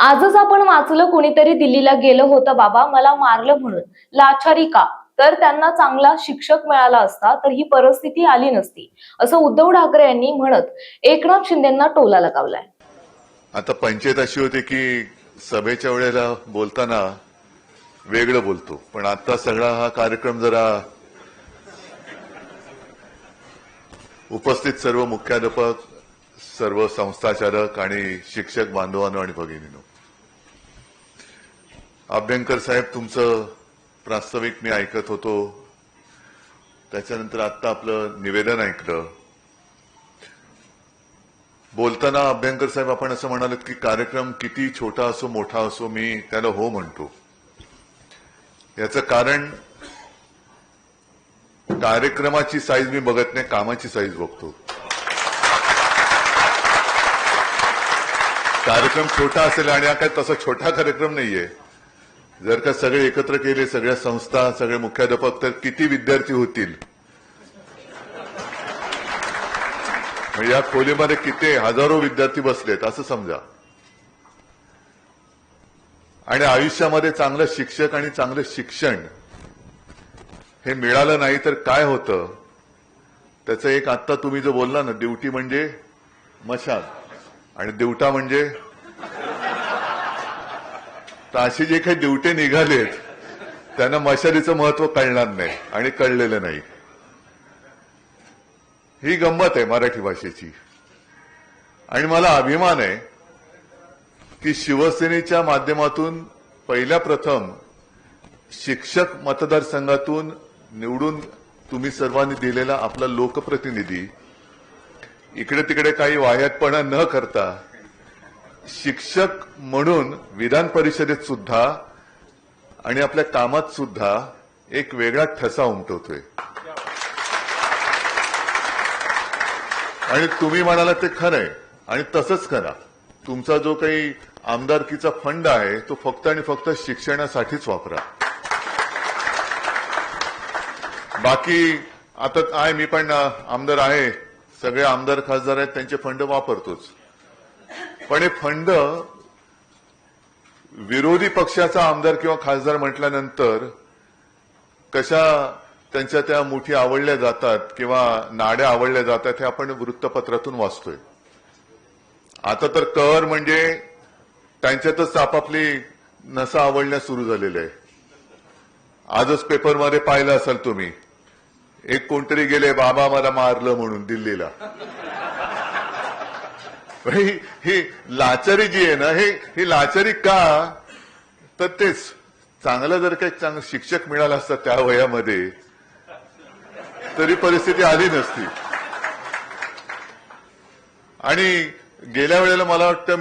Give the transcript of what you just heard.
आजच आपण वाचलं कुणीतरी दिल्लीला गेलं होतं बाबा मला मारलं म्हणून. लाचारी का? तर त्यांना चांगला शिक्षक मिळाला असता तर ही परिस्थिती आली नसती. असं उद्धव ठाकरे यांनी म्हणत एकनाथ शिंदेना टोला लगावलाय. आता पंचायत अशी होती की सभेच्या वेळेला बोलताना वेगळं बोलतो. पण आता सगळा हा कार्यक्रम जरा उपस्थित सर्व मुख्याध्यापक सर्व संस्थाचालक आणि शिक्षक बांधवांनो आणि भगिनीनो. अभ्यंकर साहेब तुमचं प्रास्ताविक मी ऐकत होतो. त्याच्यानंतर आता आपलं निवेदन ऐकलं. बोलताना अभ्यंकर साहेब आपण असं म्हणालात की कार्यक्रम किती छोटा असो मोठा असो मी त्याला हो म्हणतो. याचं कारण कार्यक्रमाची साईज मी बघत नाही कामाची साईज बघतो. कार्यक्रम छोटा असेल आणि हा काय तसा छोटा कार्यक्रम नाहीये. जर का सगळे एकत्र केले सगळ्या संस्था सगळे मुख्याध्यापक तर किती विद्यार्थी होतील? या खोलीमध्ये किती हजारो विद्यार्थी बसलेत असं समजा. आणि आयुष्यामध्ये चांगलं शिक्षक आणि चांगलं शिक्षण हे मिळालं नाही तर काय होतं? त्याचं एक आत्ता तुम्ही जो बोलला ना ड्युटी म्हणजे मशाल. आणि दिवटा म्हणजे तर असे जे काही ड्युटे निघालेत त्यांना मशालीचं महत्त्व कळणार नाही आणि कळलेलं नाही. ही गंमत आहे मराठी भाषेची. आणि मला अभिमान आहे की शिवसेनेच्या माध्यमातून पहिल्या प्रथम शिक्षक मतदारसंघातून निवडून तुम्ही सर्वांनी दिलेला आपला लोकप्रतिनिधी इकडे तिकडे काही वाह्यातपणा न करता शिक्षक म्हणून विधान परिषदेत सुद्धा आणि आपल्या कामात सुद्धा एक वेगळा ठसा उमटवतोय. आणि तुम्ही म्हणाला ते खरंय आणि तसंच करा. तुमचा जो काही आमदारकीचा फंड आहे तो फक्त आणि फक्त शिक्षणासाठीच वापरा. बाकी आता आहे मी पण आमदार आहे. सगळे आमदार खासदार आहेत त्यांचे फंड वापरतोच. पण हे फंड विरोधी पक्षाचा आमदार किंवा खासदार म्हटल्यानंतर कशा त्यांच्या त्या मुठी आवडल्या जातात किंवा नाड्या आवडल्या जातात हे आपण वृत्तपत्रातून वाचतोय. आता तर कर म्हणजे त्यांच्यातच आपापली नसा आवडण्यास सुरू झालेली आहे आजच पेपरमध्ये पाहिलं असाल तुम्ही एक कोणतरी गेले बाबा मला मारलं म्हणून दिल्लीला. ही ही लाचारी जी आहे ना हे ही लाचारी का? तर तेच. चांगलं जर काही चांगलं शिक्षक मिळालं असतं त्या वयामध्ये तरी परिस्थिती आली नसती. आणि गेल्या वेळेला मला वाटतं मी